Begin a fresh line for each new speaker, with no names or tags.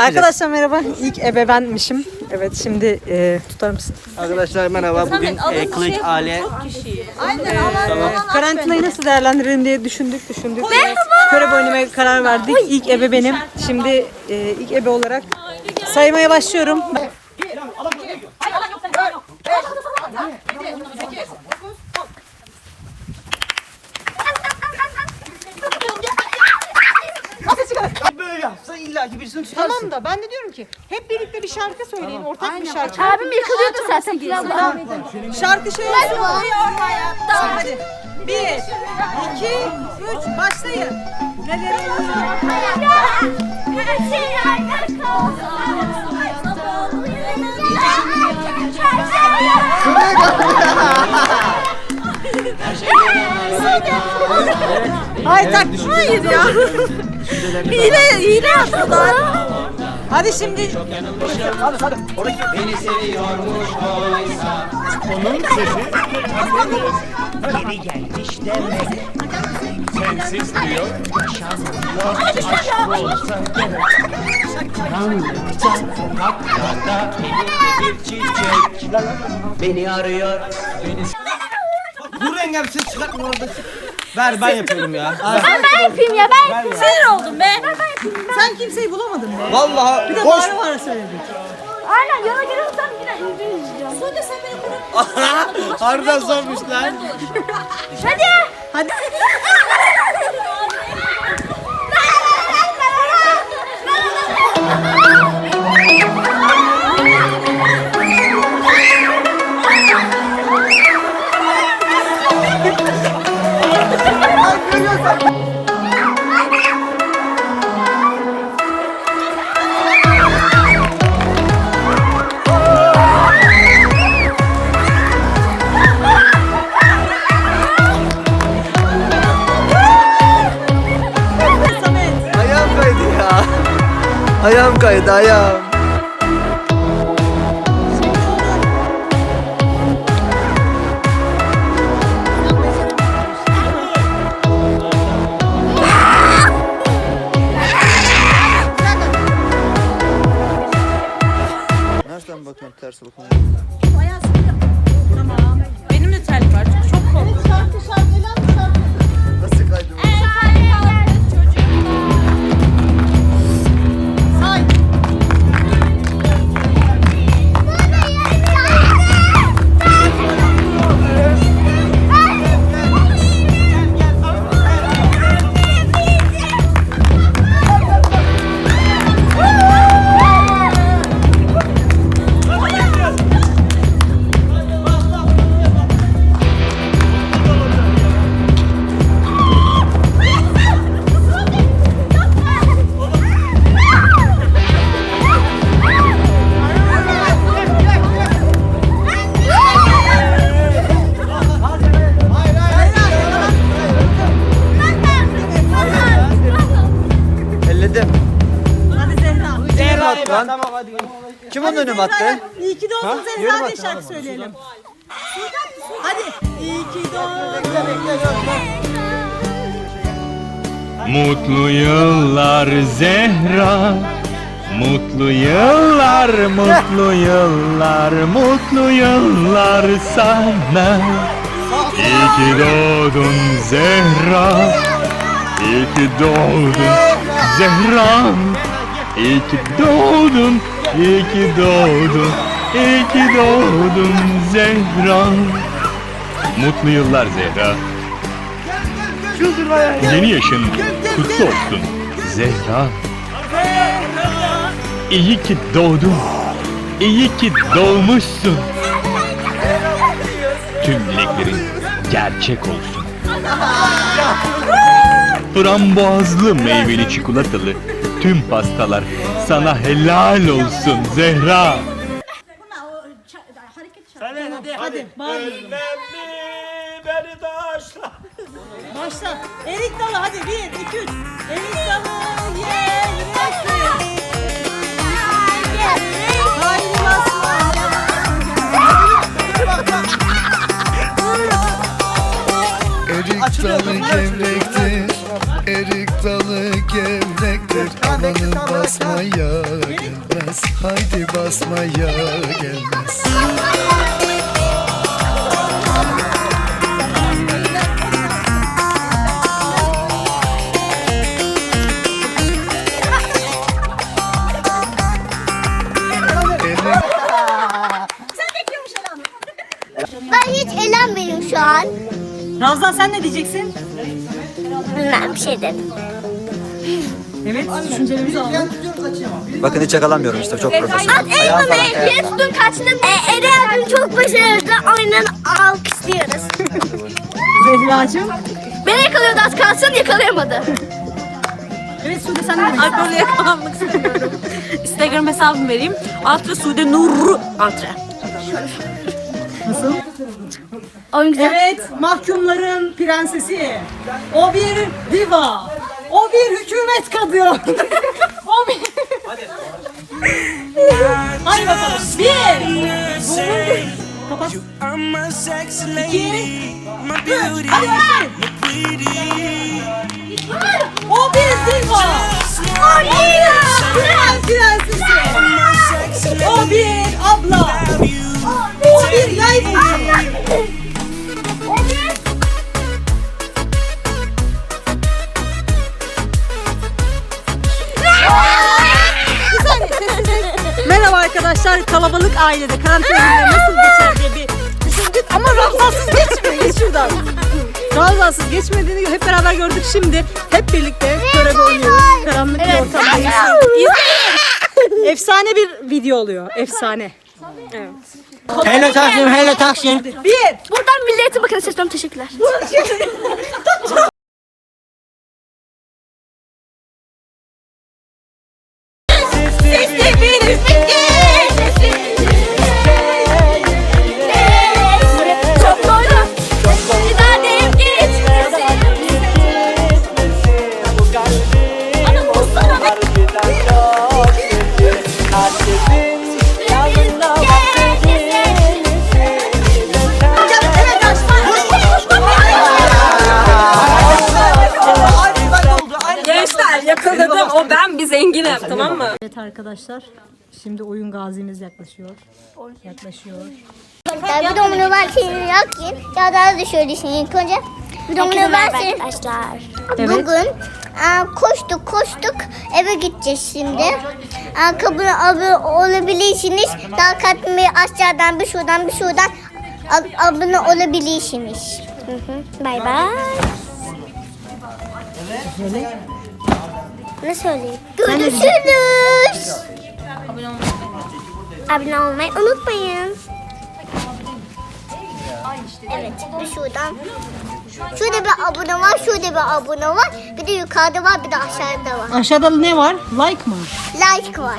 Arkadaşlar merhaba. İlk ebe benmişim. Evet şimdi e, tutar mısın?
Arkadaşlar merhaba. Bugün e, kılıç aile
Karantinayı nasıl değerlendirelim diye düşündük düşündük. Körebe oynamaya karar verdik. İlk ebe benim. Şimdi e, ilk ebe olarak saymaya başlıyorum.
böyle yapsa illa ki birisini tutarsın.
Tamam da ben de diyorum ki hep birlikte bir şarkı söyleyin. Ortak bir şarkı.
Abim yıkılıyordu zaten. Tamam.
Şarkı şöyle Hadi. Bir, iki, üç, başlayın. Neden Hayır tak. Hayır ya. hile, hile yaptılar. Hadi şimdi.
Hadi hadi. Oradaki
Geri gelmiş demek. Sensiz diyor Aşk olsa gerek Karanlıkta sokaklarda Elimde bir çiçek. Beni arıyor. Beni
Dur engel ses çıkartma orada. Ver ben yapıyorum ya.
Ben ben yapayım ya ben yapayım. Sinir oldum be. Ben ben yapayım. Ben.
sen kimseyi bulamadın be.
Vallahi
Bir de
boş.
bağıra bağıra söyledik.
Aynen yola giriyorsam yine yüzde yüz izliyorum. Sonra sen beni bırak.
Harbiden zormuş lan.
Hadi.
Hadi.
Ayağım. Nereden bakıyorsun ters bakıyorsun?
Benim de terlik var. Çok kolay.
Nasıl kaydı? Onun önüme attı?
İyi ki doğdun Zehra
bak,
diye şarkı söyleyelim. Hadi. İyi ki doğdun.
Mutlu yıllar Zehra. Mutlu yıllar, mutlu yıllar, mutlu yıllar sana. İyi ki doğdun Zehra. İyi ki doğdun Zehra. İyi ki doğdun, iyi ki doğdun İyi ki doğdun Zehra Mutlu yıllar Zehra Yeni yaşın kutlu olsun Zehra. İyi ki doğdun. İyi ki doğmuşsun. Tüm dileklerin gerçek olsun. Frambuazlı meyveli çikolatalı tüm pastalar sana helal olsun Zehra.
Hadi bağırıyorum. Başla. Erik dalı hadi bir, iki, üç. Erik dalı yemesin. Haydi basma.
Erik dalı gevrektir Erik dalı gevrektir Bakalım basmaya gelmez Haydi basmaya gelmez
Ben hiç eğlenmedim şu an.
Ramazan sen ne diyeceksin?
Bilmem bir şey dedim.
Evet düşüncelerimizi alalım.
Bakın hiç yakalamıyorum işte çok profesyonel.
At elmanı bir tutun kaçtın. E, Eri abim çok başarılı. Aynen alkışlıyoruz.
Zehra'cığım.
Beni yakalıyordu az kalsın yakalayamadı.
Evet Sude sen ne?
Alkolle yakalanmak istemiyorum. Instagram hesabımı vereyim. Altra Sude Nurru Altra.
Nasıl?
Oyun güzel.
Evet, mahkumların prensesi. O bir diva. O bir hükümet kadını. o bir... Hadi. Hadi bakalım. Bir. İki. Hadi başlayın. O bir diva. O bir prensesi. O bir abla. Arkadaşlar. Kalabalık ailede karantina günleri nasıl geçer diye bir düşündük ama Ramzansız geçmiyor. Geç şuradan. Ramzansız geçmediğini hep beraber gördük şimdi. Hep birlikte körebe oynuyoruz. Karanlık bir ortamdayız. İzleyin. Efsane bir video oluyor. Efsane.
Hello Taksim, hello Taksim.
Bir.
Buradan Milli Eğitim Bakanı sesleniyorum. Teşekkürler.
zenginim. Tamam mı?
Evet arkadaşlar. Şimdi oyun gazimiz yaklaşıyor. Yaklaşıyor.
Ya bir domino yok ki. Ya daha da şöyle düşünün ilk önce. Bir domino versene. Arkadaşlar. Bugün e, koştuk koştuk eve gideceğiz şimdi. E, kabına abone olabilirsiniz. Daha katmayı aşağıdan bir şuradan bir şuradan ab- abone olabilirsiniz. Hı hı. Bay bay. Ne söyleyeyim? Görüşürüz. Abone olmayı unutmayın. Evet, bir şuradan. Şurada bir abone var, şurada bir abone var. Bir de yukarıda var, bir de aşağıda var.
Aşağıda ne var? Like mı?
Like var.